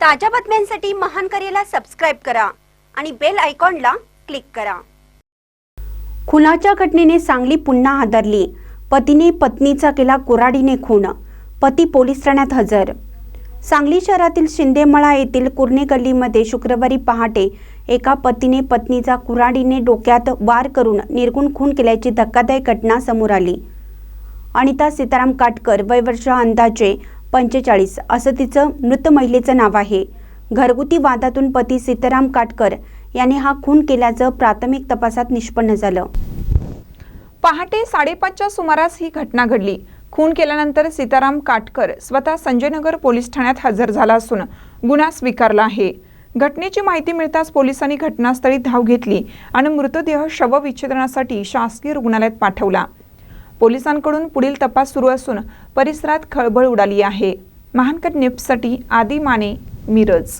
ताज्या बातम्यांसाठी महान करेला सबस्क्राईब करा आणि बेल आयकॉनला क्लिक करा. खुनाच्या घटनेने सांगली पुन्हा हादरली. पतीने पत्नीचा केला कुऱ्हाडीने खून. पती पोलीस ठाण्यात हजर. सांगली शहरातील शिंदेमळा येथील कुर्णे गल्लीमध्ये शुक्रवारी पहाटे एका पतीने पत्नीचा कुऱ्हाडीने डोक्यात वार करून निर्गुण खून केल्याची धक्कादायक घटना समोर आली. अनिता सीताराम काटकर वय वर्ष अंदाजे पंचेचाळीस असं तिचं मृत महिलेचं नाव आहे. घरगुती वादातून पती सीताराम काटकर याने हा खून केल्याचं प्राथमिक तपासात निष्पन्न झालं. पहाटे साडेपाचच्या सुमारास ही घटना घडली. खून केल्यानंतर सीताराम काटकर स्वतः संजयनगर पोलीस ठाण्यात हजर झाला असून गुन्हा स्वीकारला आहे. घटनेची माहिती मिळताच पोलिसांनी घटनास्थळी धाव घेतली आणि मृतदेह शवविच्छेदनासाठी शासकीय रुग्णालयात पाठवला. पोलिसांकडून पुढील तपास सुरू असून परिसरात खळबळ उडाली आहे. महानकर न्यूजसाठी आदी माने मिरज.